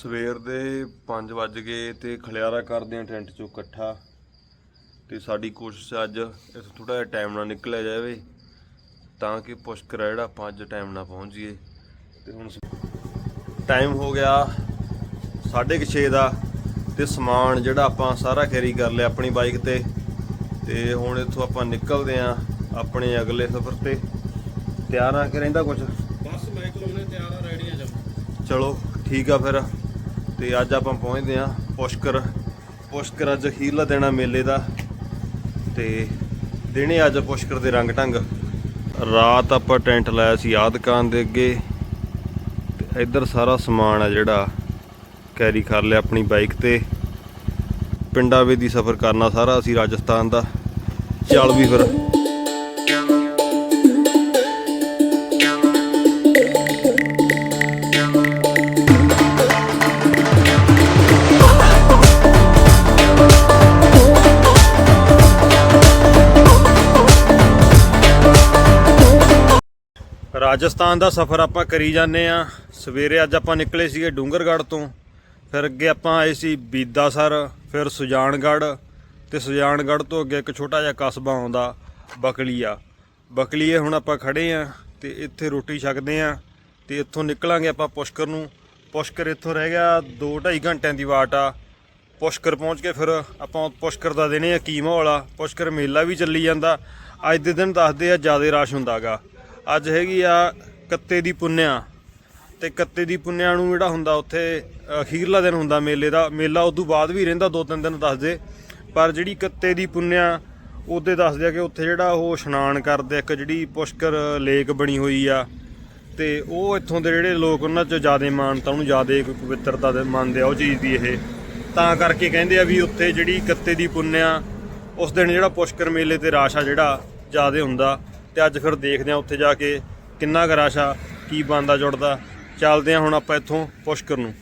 ਸਵੇਰ ਦੇ 5 ਵੱਜ ਗਏ ਤੇ ਖਲਿਆਰਾ ਕਰਦੇ ਆ ਟੈਂਟ ਚੋਂ ਇਕੱਠਾ। ਤੇ ਸਾਡੀ ਕੋਸ਼ਿਸ਼ ਅੱਜ ਇਸ ਥੋੜਾ ਜਿਹਾ ਟਾਈਮ ਨਾਲ ਨਿਕਲਿਆ ਜਾਵੇ ਤਾਂ ਕਿ ਪੁਸ਼ਕਰ ਜਿਹੜਾ ਆਪਾਂ ਅੱਜ ਟਾਈਮ ਨਾਲ ਪਹੁੰਚ ਜਾਈਏ। ਤੇ ਹੁਣ ਟਾਈਮ ਹੋ ਗਿਆ 6:30 ਦਾ ਤੇ ਸਮਾਨ ਜਿਹੜਾ ਆਪਾਂ ਸਾਰਾ ਕੈਰੀ ਕਰ ਲਿਆ ਆਪਣੀ ਬਾਈਕ ਤੇ। ਤੇ ਹੁਣ ਇੱਥੋਂ ਆਪਾਂ ਨਿਕਲਦੇ ਆ ਆਪਣੇ ਅਗਲੇ ਸਫ਼ਰ ਤੇ। ਤਿਆਰ ਆ ਕੇ ਰਹਿੰਦਾ ਕੁਝ ਬਸ ਮੈਂ ਕੋਲੋਂ ਤਿਆਰ ਆ ਰੈਡੀ ਆ ਚਲੋ ਠੀਕ ਆ ਫਿਰ। ਤੇ ਅੱਜ ਆਪਾਂ ਪਹੁੰਚਦੇ ਆ ਪੁਸ਼ਕਰ ਪੁਸ਼ਕਰ ਅੱਜ ਅਖੀਰਲਾ ਦੇਣਾ ਮੇਲੇ ਦਾ ਤੇ ਦਿਨੇ ਅੱਜ ਪੁਸ਼ਕਰ ਦੇ ਰੰਗ ਢੰਗ। ਰਾਤ ਆਪਾਂ ਟੈਂਟ ਲਾਇਆ ਸੀ ਆਹ ਦੁਕਾਨ ਦੇ ਅੱਗੇ ਤੇ ਇੱਧਰ ਸਾਰਾ ਸਮਾਨ ਆ ਜਿਹੜਾ, ਕੈਰੀ ਕਰ ਲਿਆ ਆਪਣੀ ਬਾਈਕ ਤੇ। ਪਿੰਡਾਂ ਵੇ ਦੀ ਸਫ਼ਰ ਕਰਨਾ ਸਾਰਾ ਅਸੀਂ ਰਾਜਸਥਾਨ ਦਾ। ਚੱਲ ਵੀ ਫਿਰ। ਰਾਜਸਥਾਨ ਦਾ ਸਫ਼ਰ ਆਪਾਂ ਕਰੀ ਜਾਂਦੇ ਆ ਸਵੇਰੇ ਅੱਜ ਆਪਾਂ ਨਿਕਲੇ ਸੀਗੇ ਡੂੰਗਰਗੜ੍ਹ ਤੋਂ। ਫਿਰ ਅੱਗੇ ਆਪਾਂ ਆਏ ਸੀ ਬੀਦਾਸਰ, ਫਿਰ ਸੁਜਾਨਗੜ੍ਹ ਤੇ ਸੁਜਾਨਗੜ੍ਹ ਤੋਂ ਅੱਗੇ ਇੱਕ ਛੋਟਾ ਜਿਹਾ ਕਸਬਾ ਆਉਂਦਾ, ਬਕਲੀਆ। ਬਕਲੀਏ ਹੁਣ ਆਪਾਂ ਖੜੇ ਆ ਤੇ ਇੱਥੇ ਰੋਟੀ ਛਕਦੇ ਆ ਤੇ ਇੱਥੋਂ ਨਿਕਲਾਂਗੇ ਆਪਾਂ ਪੁਸ਼ਕਰ ਨੂੰ। ਪੁਸ਼ਕਰ ਇੱਥੋਂ ਰਹਿ ਗਿਆ 2.5 ਘੰਟਿਆਂ ਦੀ ਵਾਟ ਆ। ਪੁਸ਼ਕਰ ਪਹੁੰਚ ਕੇ ਫਿਰ ਆਪਾਂ ਪੁਸ਼ਕਰ ਦਾ ਦਿਨੇ ਆ ਕੀ ਮਾਹੌਲ ਆ ਪੁਸ਼ਕਰ ਮੇਲਾ ਵੀ ਚੱਲੀ ਜਾਂਦਾ। ਅੱਜ ਦੇ ਦਿਨ ਦੱਸਦੇ ਆ, ਜ਼ਿਆਦਾ ਰਸ਼ ਹੁੰਦਾਗਾ। ਅੱਜ ਹੈਗੀ ਆ ਕੱਤੇ ਦੀ ਪੁੰਨਿਆ। ਤੇ ਕੱਤੇ ਦੀ ਪੁੰਨਿਆ ਨੂੰ ਜਿਹੜਾ ਹੁੰਦਾ ਉੱਥੇ ਅਖੀਰਲਾ ਦਿਨ ਹੁੰਦਾ ਮੇਲੇ ਦਾ। ਮੇਲਾ ਉਦੋਂ ਬਾਅਦ ਵੀ ਰਹਿੰਦਾ, ਦੋ ਤਿੰਨ ਦਿਨ ਦੱਸਦੇ ਪਰ ਜਿਹੜੀ ਕੱਤੇ ਦੀ ਪੁੰਨਿਆ, ਉਹਦੇ ਦੱਸਦੇ ਆ ਕਿ ਉੱਥੇ ਜਿਹੜਾ ਉਹ ਇਸ਼ਨਾਨ ਕਰਦੇ ਇੱਕ ਜਿਹੜੀ ਪੁਸ਼ਕਰ ਲੇਕ ਬਣੀ ਹੋਈ ਆ। ਤੇ ਉਹ ਇੱਥੋਂ ਦੇ ਜਿਹੜੇ ਲੋਕ ਉਹਨਾਂ 'ਚ ਜ਼ਿਆਦਾ ਮਾਨਤਾ ਉਹਨੂੰ ਜ਼ਿਆਦਾ ਪਵਿੱਤਰਤਾ ਦੇ ਮੰਨਦੇ ਆ ਉਹ ਚੀਜ਼ ਦੀ ਇਹ। ਤਾਂ ਕਰਕੇ ਕਹਿੰਦੇ ਆ ਵੀ ਉੱਥੇ ਜਿਹੜੀ ਕੱਤੇ ਦੀ ਪੁੰਨਿਆ, ਉਸ ਦਿਨ ਜਿਹੜਾ ਪੁਸ਼ਕਰ ਮੇਲੇ ਤੇ ਰਾਸ਼ ਆ ਜਿਹੜਾ ਜ਼ਿਆਦਾ ਹੁੰਦਾ। ਤੇ ਅੱਜ ਫਿਰ ਦੇਖਦੇ ਆ ਉੱਥੇ ਜਾ ਕੇ ਕਿੰਨਾ ਕੁ ਰਸ਼ ਕੀ ਬੰਦਾ ਜੁੜਦਾ। ਚੱਲਦੇ ਆ ਹੁਣ ਆਪਾਂ ਇੱਥੋਂ ਪੁਸ਼ਕਰ ਨੂੰ।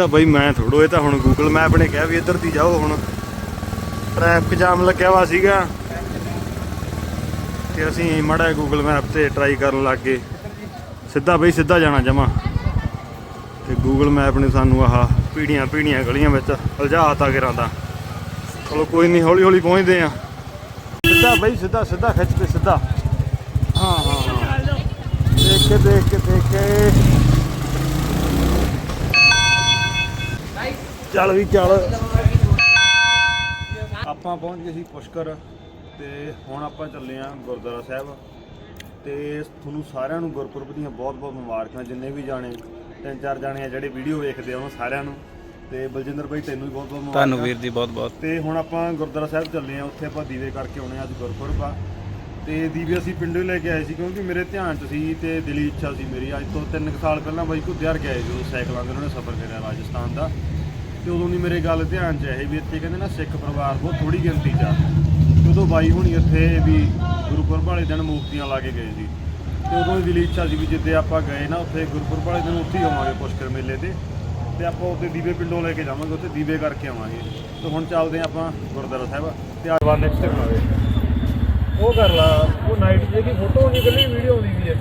ਤਾਂ ਬਈ ਮੈਂ ਥੋੜੋ ਇਹ ਤਾਂ ਹੁਣ ਗੂਗਲ ਮੈਪ ਨੇ ਕਿਹਾ ਵੀ ਇੱਧਰ ਦੀ ਜਾਓ ਹੁਣ। ਟ੍ਰੈਫਿਕ ਜਾਮ ਲੱਗਿਆ ਵਾ ਸੀਗਾ। ਤੇ ਅਸੀਂ ਮੜਾ ਗੂਗਲ ਮੈਪ ਤੇ ਟਰਾਈ ਕਰਨ ਲੱਗ ਗਏ। ਸਿੱਧਾ ਬਈ ਸਿੱਧਾ ਜਾਣਾ ਜਮਾ। ਤੇ ਗੂਗਲ ਮੈਪ ਨੇ ਸਾਨੂੰ ਆਹ ਪੀੜੀਆਂ ਪੀੜੀਆਂ ਗਲੀਆਂ ਵਿੱਚ ਉਲਝਾਤਾ ਗਿਰਾਂ ਦਾ। ਚਲੋ ਕੋਈ ਨਹੀਂ ਹੌਲੀ ਹੌਲੀ ਪਹੁੰਚਦੇ ਆ ਸਿੱਧਾ ਬਈ ਸਿੱਧਾ ਸਿੱਧਾ ਖਿੱਚ ਕੇ ਸਿੱਧਾ। ਹਾਂ ਹਾਂ ਹਾਂ। ਦੇਖ ਕੇ ਦੇਖ ਕੇ ਦੇਖ ਕੇ। ਚੱਲ ਵੀ ਚੱਲ। ਆਪਾਂ ਪਹੁੰਚ ਗਏ ਸੀ ਪੁਸ਼ਕਰ ਤੇ ਹੁਣ ਆਪਾਂ ਚੱਲੇ ਆਂ ਗੁਰਦੁਆਰਾ ਸਾਹਿਬ। ਤੇ ਤੁਹਾਨੂੰ ਸਾਰਿਆਂ ਨੂੰ ਗੁਰਪੁਰਬ ਦੀਆਂ ਬਹੁਤ-ਬਹੁਤ ਮੁਬਾਰਕਾਂ ਜਿੰਨੇ ਵੀ ਜਾਣੇ ਤਿੰਨ ਚਾਰ ਜਾਣੇ ਆ ਜਿਹੜੇ ਵੀਡੀਓ ਵੇਖਦੇ ਆ ਉਹਨਾਂ ਸਾਰਿਆਂ ਨੂੰ। ਤੇ ਬਲਜਿੰਦਰ ਭਾਈ ਤੈਨੂੰ ਵੀ ਬਹੁਤ-ਬਹੁਤ ਮੁਬਾਰਕਾਂ। ਤੁਹਾਨੂੰ ਵੀਰ ਜੀ ਬਹੁਤ ਬਹੁਤ। ਤੇ ਹੁਣ ਆਪਾਂ ਗੁਰਦੁਆਰਾ ਸਾਹਿਬ ਚੱਲੇ ਆ ਉੱਥੇ ਆਪਾਂ ਦੀਵੇ ਕਰਕੇ ਆਉਣੇ ਆ ਅੱਜ ਗੁਰਪੁਰਬ ਆ। ਤੇ ਦੀਵੇ ਅਸੀਂ ਪਿੰਡੋਂ ਲੈ ਕੇ ਆਏ ਸੀ ਕਿਉਂਕਿ ਮੇਰੇ ਧਿਆਨ 'ਚ ਸੀ ਤੇ ਦਿਲੀ ਇੱਛਾ ਸੀ ਮੇਰੀ। ਅੱਜ ਤੋਂ 3 ਸਾਲ ਪਹਿਲਾਂ ਬਾਈ ਘੁੱਦਿਆਰ ਗਿਆ ਸੀ ਜਦੋਂ ਸਾਈਕਲਾਂ ਦੇ ਉਹਨਾਂ ਨੇ ਸਫ਼ਰ ਕਰਿਆ ਰਾਜਸਥਾਨ ਦਾ। ਤੇ ਉਦੋਂ ਦੀ ਮੇਰੇ ਗੱਲ ਧਿਆਨ 'ਚ ਇਹ ਵੀ ਇੱਥੇ ਕਹਿੰਦੇ ਨਾ ਸਿੱਖ ਪਰਿਵਾਰ ਬਹੁਤ ਥੋੜੀ ਗਿਣਤੀ 'ਚ ਆ। ਉਦੋਂ ਬਾਈ ਹੁਣੀ ਇੱਥੇ ਵੀ ਗੁਰਪੁਰਬ ਵਾਲੇ ਦਿਨ ਮੂਰਤੀਆਂ ਲਾ ਕੇ ਗਏ ਸੀ। ਤੇ ਉਦੋਂ ਦੀ ਦਿਲੀ ਇੱਛਾ ਸੀ ਵੀ ਜਿੱਦੇ ਆਪਾਂ ਗਏ ਨਾ ਉੱਥੇ ਗੁਰਪੁਰਬ ਵਾਲੇ ਦਿਨ ਉੱਥੇ ਹੀ ਆਵਾਂਗੇ ਪੁਸ਼ਕਰ ਮੇਲੇ ਤੇ। ਤੇ ਆਪਾਂ ਉੱਥੇ ਦੀਵੇ ਪਿੰਡੋਂ ਲੈ ਕੇ ਜਾਵਾਂਗੇ, ਉੱਥੇ ਦੀਵੇ ਕਰਕੇ ਆਵਾਂਗੇ। ਤੇ ਹੁਣ ਚੱਲਦੇ ਹਾਂ ਆਪਾਂ ਗੁਰਦੁਆਰਾ ਸਾਹਿਬ। ਤੇ ਆਵਾ ਨੈਕਸਟ ਟਾਈਮ ਉਹ ਕਰ ਲਾ, ਉਹ ਨਾਈਟ ਜੇ ਕੀ ਫੋਟੋ ਨਹੀਂ ਕੱਲੀ ਵੀਡੀਓ ਆਉਂਦੀ ਵੀ ਹੈ।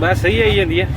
ਬਸ ਸਹੀ ਆਈ ਜਾਂਦੀ ਹੈ।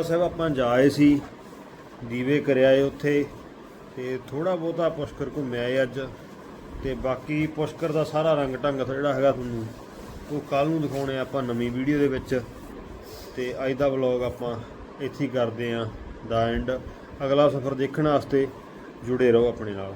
ਸਾਹਿਬ ਆਪਾਂ ਜਾਏ ਸੀ, ਦੀਵੇ ਕਰਿਆਏ ਉੱਥੇ, ਤੇ ਥੋੜਾ ਬਹੁਤਾ ਪੁਸ਼ਕਰ ਘੁੰਮਿਆ ਏ ਅੱਜ, ਤੇ ਬਾਕੀ ਪੁਸ਼ਕਰ ਦਾ ਸਾਰਾ ਰੰਗ ਢੰਗ ਜਿਹੜਾ ਹੈਗਾ ਤੁਹਾਨੂੰ ਉਹ ਕੱਲ ਨੂੰ ਦਿਖਾਉਣੇ ਆਪਾਂ ਨਵੀਂ ਵੀਡੀਓ ਦੇ ਵਿੱਚ, ਤੇ ਅੱਜ ਦਾ ਵਲੌਗ ਆਪਾਂ ਇੱਥੇ ਹੀ ਕਰਦੇ ਆਂ ਦਾ ਐਂਡ। ਅਗਲਾ ਸਫ਼ਰ ਦੇਖਣ ਵਾਸਤੇ ਜੁੜੇ ਰਹੋ ਆਪਣੇ ਨਾਲ।